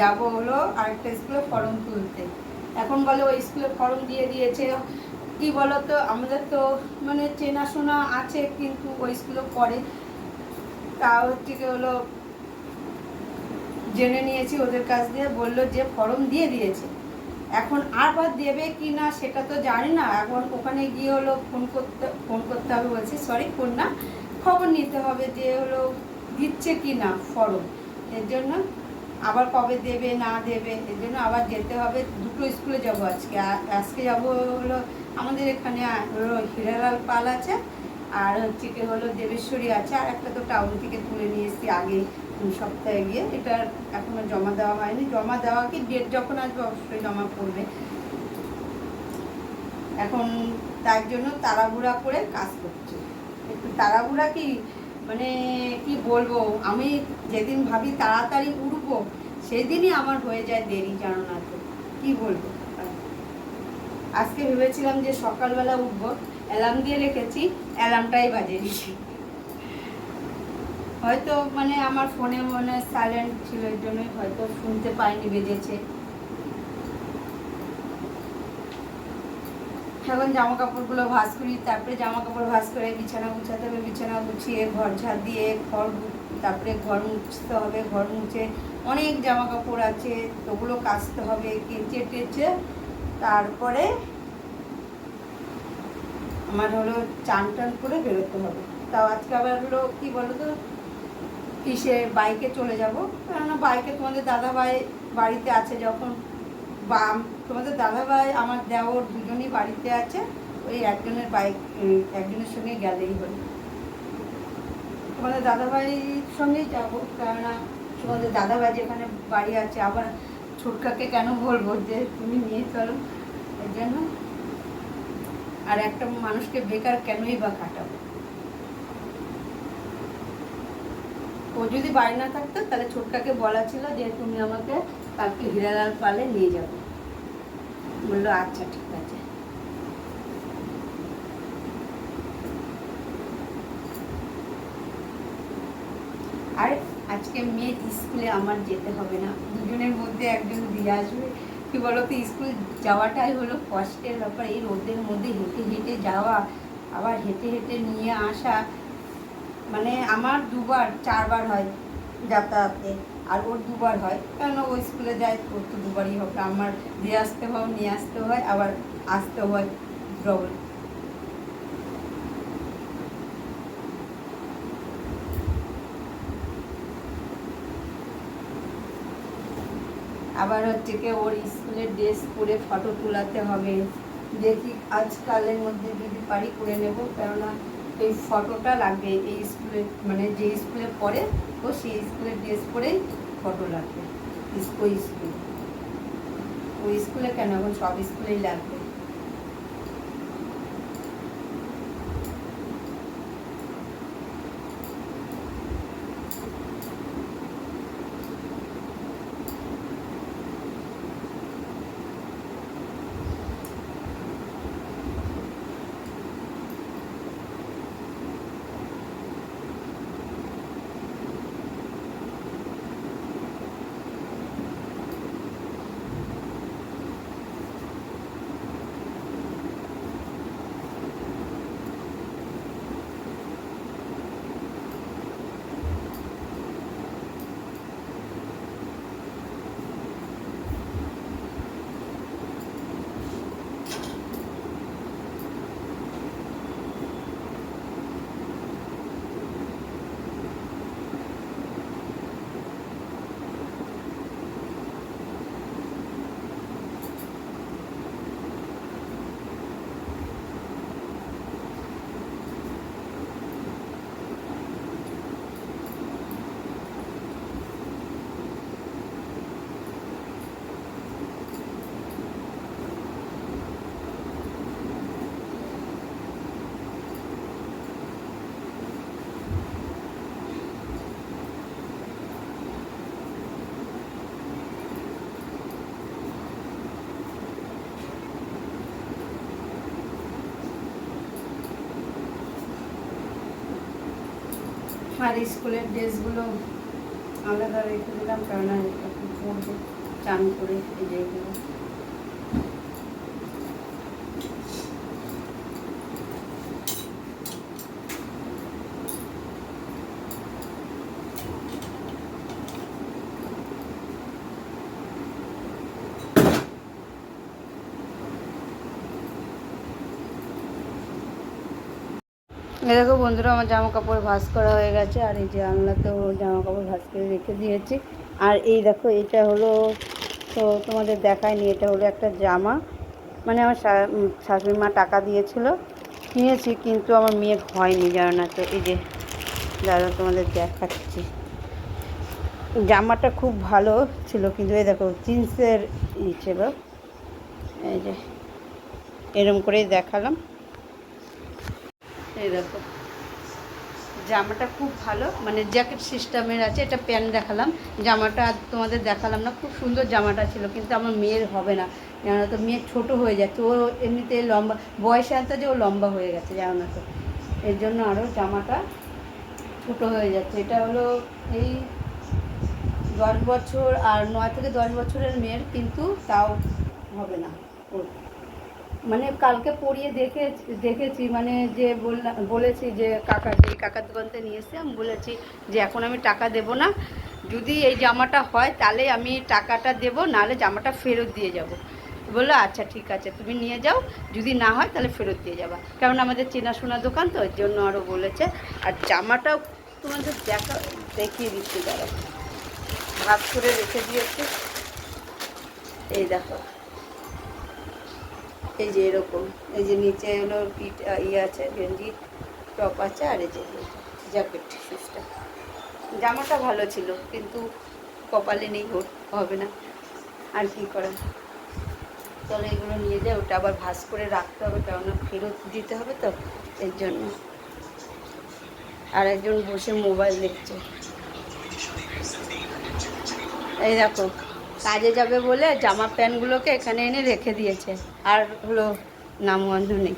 যাব হলো আরেকটা স্কুলে ফর্ম তুলতে। এখন বলে ওই স্কুলে ফর্ম দিয়ে দিয়েছে, কি বলো তো আমাদের তো মানে চেনাশোনা আছে কিন্তু ওই স্কুলে পড়ে। তা হচ্ছে কি হলো জেনে নিয়েছি ওদের কাছ দিয়ে, বলল যে ফর্ম দিয়ে দিয়েছে। এখন আবার দেবে কি না সেটা তো জানি না। এখন ওখানে গিয়ে হলো ফোন করতে ফোন করতে হবে বলছি সরি ফোন না, খবর নিতে হবে যে হলো দিচ্ছে কি না ফর্ম এর জন্য আবার কবে দেবে, না দেবে, এর জন্য আবার যেতে হবে। দুটো স্কুলে যাব আজকে। আজকে যাব হলো আমাদের এখানে হলো হিরালাল পাল আছে, আর হচ্ছে কি হলো দেবেশ্বরী আছে, আর একটা তো টাউন থেকে তুলে নিয়ে এসেছি আগে সপ্তাহে গিয়ে। এটা এখনও জমা দেওয়া হয়নি। জমা দেওয়া কি ডেট যখন আসবে অবশ্যই জমা পড়বে। এখন তার জন্য তাড়াহুড়া করে কাজ করছি। একটু তাড়াহুড়া কি মানে কি বলব, আমি যেদিন ভাবি তাড়াতাড়ি উঠবো, সেদিনই আমার হয়ে যায় দেরি, জানো না তো। কি বলব? আজকে ভেবেছিলাম যে সকালবেলা উঠবো, অ্যালার্ম দিয়ে রেখেছি, অ্যালার্মটাই বাজে দিয়েছি হয়তো মানে আমার ফোনে মনে সাইলেন্ট ছিল, এর জন্যই হয়তো শুনতে পাইনি, বেজেছে। এখন জামা কাপড়গুলো ভাঁজ করি, তারপরে জামা কাপড় ভাঁজ করে বিছানা গুছাতে হবে, বিছানা গুছিয়ে ঘর ঝাড় দিয়ে ঘর তারপরে ঘর মুছতে হবে, ঘর মুছে অনেক জামা কাপড় আছে, ওগুলো কাচতে হবে, কেচে টেচে তারপরে আমার হলো চান টান করে বেরোতে হবে। তাও আজকে আবার হলো কি বলো তো কিসে বাইকে চলে যাব। কেননা বাইকে তোমাদের দাদা ভাই বাড়িতে আছে যখন তোমাদের দাদাভাই, আমার দেওর দুজনই বাড়িতে আছে, ওই একজনের বাইক একজনের সঙ্গে গেলেই হলো। তোমাদের দাদাভাইয়ের সঙ্গেই যাব, কেননা তোমাদের দাদাভাই যেখানে বাড়ি আছে, আবার ছোটকাকে কেন বলব যে তুমি নিয়ে চলো? এর জন্য আর একটা মানুষকে বেকার কেনই বা কাটাবো? ও যদি বাড়ি না থাকতো, তাহলে ছোটকাকে বলা ছিল যে তুমি আমাকে কালকে হিরালাল পালে নিয়ে যাব। বলল আচ্ছা ঠিক আছে। আর আজকে মেয়ে স্কুলে আমার যেতে হবে না। দুজনের মধ্যে একজন দিয়ে আসবে। কি বলতো, স্কুল যাওয়াটাই হলো কষ্টের ব্যাপার। এই রোদের মধ্যে হেঁটে হেঁটে যাওয়া, আবার হেঁটে হেঁটে নিয়ে আসা মানে আমার দুবার, চারবার হয় যাতায়াতে। আর ওর দুবার হয়। কেন ও স্কুলে যায়? ওর তো দুবারই হবে। আমার দিয়ে আসতে হয়, নিয়ে আসতে হয়, আবার আসতে হয় ডবল আবার হচ্ছে কি ওর স্কুলের ড্রেস পরে ফটো তোলাতে হবে। দেখি আজকালের মধ্যে যদি পারি করে নেব। কেননা এই ফটোটা লাগবে, এই স্কুলে মানে যে স্কুলে পড়ে, ও সেই স্কুলের ড্রেস পরেই ফটো লাগবে ওই স্কুলে। ওই স্কুলে কেন? এখন সব স্কুলেই লাগবে। আর স্কুলের ড্রেসগুলো আলাদা রেখে দিলাম কারণ চান করে এই যে এই দেখো বন্ধুরা, আমার জামা কাপড় ভাঁজ করা হয়ে গেছে, আর এই যে আংলাতেও জামা কাপড় ভাঁজ করে রেখে দিয়েছি। আর এই দেখো, এটা হলো, তো তোমাদের দেখায়নি এটা হলো একটা জামা। মানে আমার শাশুড়ি মা টাকা দিয়েছিল কিনেছি কিন্তু আমার মেয়ের হয়নি জানো না, তো এই যে দাদা তোমাদের দেখাচ্ছি। জামাটা খুব ভালো ছিল, কিন্তু এই দেখো, জিন্সের ই ছিল। এই যে, এরম করেই দেখালাম। এই দেখো। জামাটা খুব ভালো মানে জ্যাকেট সিস্টেমের আছে, এটা প্যান্ট দেখালাম। জামাটা তোমাদের দেখালাম না, খুব সুন্দর জামাটা ছিল, কিন্তু আমার মেয়ের হবে না। জানো তো মেয়ের ছোট হয়ে যাচ্ছে, ও এমনিতে লম্বা, বয়সে আনতে যে ও লম্বা হয়ে গেছে, জানো না তো। এর জন্য আরও জামাটা ছোটো হয়ে যাচ্ছে। এটা হলো এই দশ বছর আর নয় থেকে দশ বছরের মেয়ের, কিন্তু তাও হবে না ওর। মানে কালকে পরিয়ে দেখে দেখেছি মানে যে বলেছি যে কাকা যে কাকার দোকান থেকে নিয়ে এসে আমি বলেছি যে এখন আমি টাকা দেব না। যদি এই জামাটা হয়, তাহলে আমি টাকাটা দেব, নাহলে জামাটা ফেরত দিয়ে যাব। বলল আচ্ছা ঠিক আছে, তুমি নিয়ে যাও, যদি না হয়, তাহলে ফেরত দিয়ে যাবা। কারণ আমাদের চেনাশোনা দোকান তো এর জন্য আরও বলেছে। আর জামাটাও তোমাদের দেখা, দেখিয়ে দিচ্ছি দাঁড়া ভাগ করে রেখে দিয়েছে। এই দেখো। এই যে এরকম, এই যে নিচে হলো পিঠ ইয়ে আছে, গেঞ্জি, টপ আছে, আর এই যে জ্যাকেট সিস্টেম জামাটা ভালো ছিল, কিন্তু কপালে নেই হবে না। আর কি করা চলো এগুলো নিয়ে যায় ওটা আবার ভাস করে রাখতে হবে কেননা ফেরত দিতে হবে তো, এর জন্য। আর একজন বসে মোবাইল দেখছে। এই দেখো, কাজে যাবে বলে জামা প্যান্টগুলোকে এখানে এনে রেখে দিয়েছে। আর হলো নাম নামগন্ধ নেই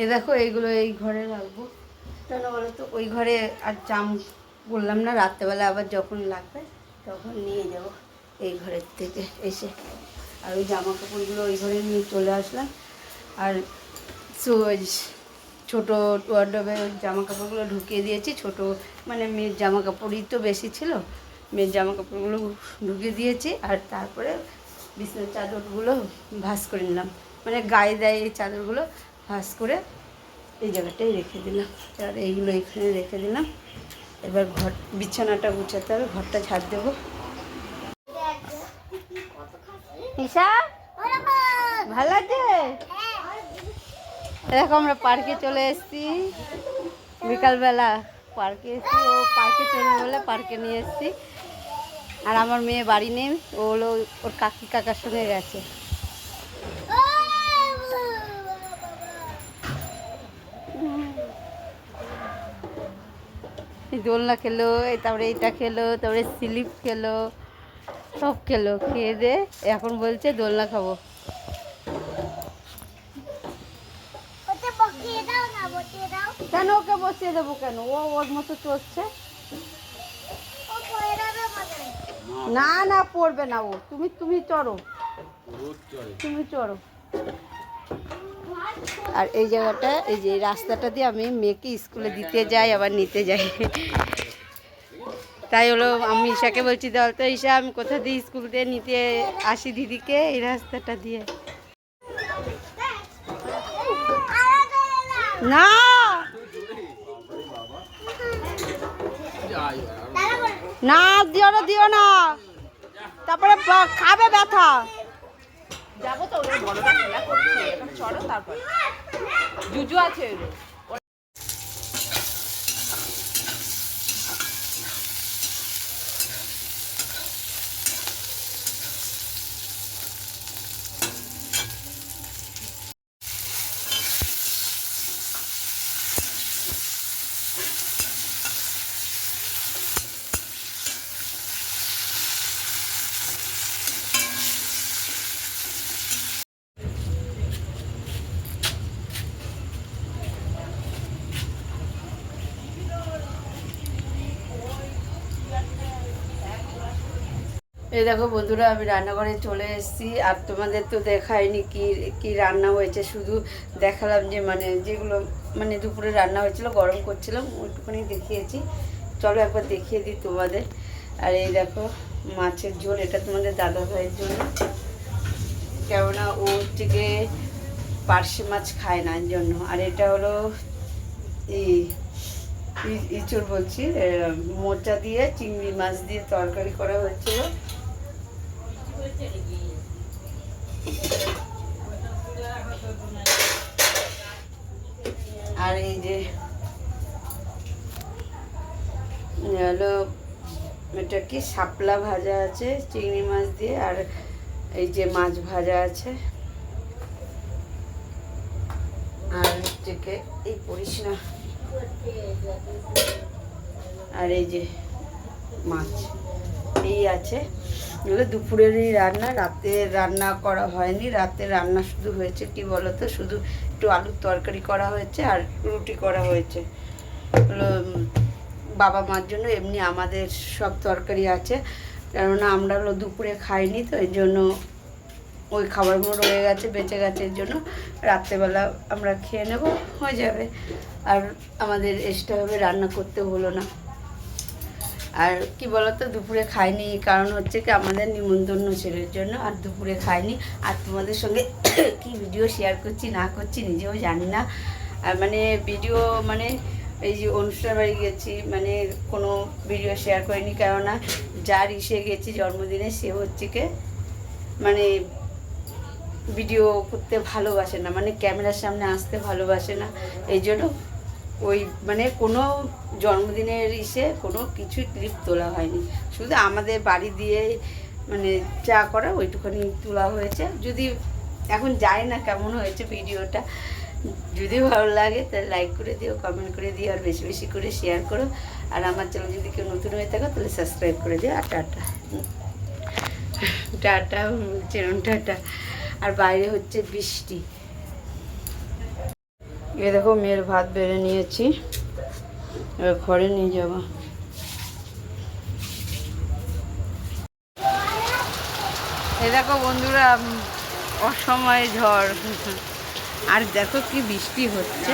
এ দেখো, এইগুলো এই ঘরে রাখব। কেন বলো তো ওই ঘরে আর চাম বললাম না, রাত্রেবেলা আবার যখন লাগবে তখন নিয়ে যাব এই ঘরের থেকে এসে। আর ওই জামা কাপড়গুলো ওই ঘরে নিয়ে চলে আসলাম। আর ছোটো ওয়ার্ডবে জামা কাপড়গুলো ঢুকিয়ে দিয়েছি। ছোট মানে মেয়ের জামা কাপড়ই তো বেশি ছিল, মেয়ের জামা কাপড়গুলো ঢুকিয়ে দিয়েছি। আর তারপরে বিছানার চাদরগুলো ভাঁজ করে নিলাম। মানে গায়ে দেয় এই চাদরগুলো ভাঁজ করে এই জায়গাটাই রেখে দিলাম। আর এইগুলো এখানে রেখে দিলাম। এবার ঘর বিছানাটা গুছাতে হবে, ঘরটা ঝাড় দেবো। ভালো আছে? দেখো আমরা পার্কে চলে এসেছি। বিকালবেলা পার্কে এসেছি, ও পার্কে চলে বলে পার্কে নিয়ে এসেছি। আর আমার মেয়ে বাড়ি নেই, ও হলো ওর কাকি কাকার সঙ্গে গেছে। দোলনা খেলো এই তারপরে এটা খেলো তারপরে স্লিপ খেলো সব খেলো খেয়ে দে এখন বলছে দোলনা খাব। ওতে বকিয়ে দাও না বকিয়ে দাও। কেন ওকে বসিয়ে দেবো কেন? ও ওর মতো চলছে। না না পড়বে না ও। তুমি তুমি চড়ো। তুমি চড়ো। আর এই জায়গাটা, এই যে রাস্তাটা দিয়ে আমি মেয়েকে স্কুলে দিতে যাই, আবার নিতে যাই। তাই হলো আমি ঈশাকে বলছি দল তো ঈশা, আমি কোথা দিয়ে স্কুল দিয়ে নিতে আসি দিদিকে? এই রাস্তাটা দিয়ে। না! না, দিও না দিও না। তারপরে খাবে ব্যথা। যাব তো ওদের বড়রা খেলা করছে এখন চলো তারপর। জুজু আছে ওদের এই দেখো বন্ধুরা, আমি রান্নাঘরে চলে এসেছি। আর তোমাদের তো দেখায়নি কি কি রান্না হয়েছে। শুধু দেখালাম যে মানে যেগুলো মানে দুপুরে রান্না হয়েছিল, গরম করছিলাম, ওইটুকুনি দেখিয়েছি। চলো একবার দেখিয়ে দিই তোমাদের। আর এই দেখো, মাছের ঝোল, এটা তোমাদের দাদা ভাইয়ের জন্য। কেননা ও থেকে পার্শে মাছ খায় না জন্য। আর এটা হলো এই ই- ইঁচড় বলছি মোচা দিয়ে, চিংড়ি মাছ দিয়ে তরকারি করা হয়েছিল। আর এই যে হলো, এটা কি শাপলা ভাজা আছে, চিংড়ি মাছ দিয়ে, আর এই যে মাছ ভাজা আছে। আর হচ্ছে এই পড়িস না। আর এই যে মাছ, এই আছে। এগুলো দুপুরেরই রান্না, রাতে রান্না করা হয়নি, রাতে রান্না শুধু হয়েছে কি বলতো, শুধু একটু আলুর তরকারি করা হয়েছে আর রুটি করা হয়েছে। হলো বাবা মার জন্য এমনি আমাদের সব তরকারি আছে, কেননা আমরা হলো দুপুরে খাইনি, তো এর জন্য ওই খাবারগুলো রয়ে গেছে, বেঁচে গেছে এর জন্য। রাত্রেবেলা আমরা খেয়ে নেব, হয়ে যাবে। আর আমাদের এক্সট্রাভাবে রান্না করতে হলো না। আর কি বলতো, দুপুরে খাইনি, কারণ হচ্ছে কি আমাদের নিমন্ত্রণ ছিল এর জন্য, আর দুপুরে খাইনি। আর তোমাদের সঙ্গে কি ভিডিও শেয়ার করছি, না করছি নিজেও জানি না। আর মানে ভিডিও মানে এই যে অনুষ্ঠান বাড়ি গেছি মানে কোনো ভিডিও শেয়ার করিনি, কেননা যার ইসে গেছি জন্মদিনে, সে হচ্ছে কি মানে ভিডিও করতে ভালোবাসে না মানে ক্যামেরার সামনে আসতে ভালোবাসে না। এই জন্য ওই মানে কোনো জন্মদিনের ইসে কোনো কিছুই ক্লিপ তোলা হয়নি। শুধু আমাদের বাড়ি দিয়ে মানে চা করা ওইটুখানি তোলা হয়েছে। যদি এখন জানি না কেমন হয়েছে ভিডিওটা, যদি ভালো লাগে তাহলে লাইক করে দিও কমেন্ট করে দিও, আর বেশি বেশি করে শেয়ার করো। আর আমার চ্যানেল যদি কেউ নতুন হয়ে থাকো তাহলে সাবস্ক্রাইব করে দিও, আর টাটা। টাটা চেরন, টাটা। আর বাইরে হচ্ছে বৃষ্টি। এ দেখো মেয়ের ভাত বেড়ে নিয়েছি। এবার ঘরে নিয়ে যাব। এ দেখো বন্ধুরা অসময়ে ঝড়। আর দেখো কি বৃষ্টি হচ্ছে।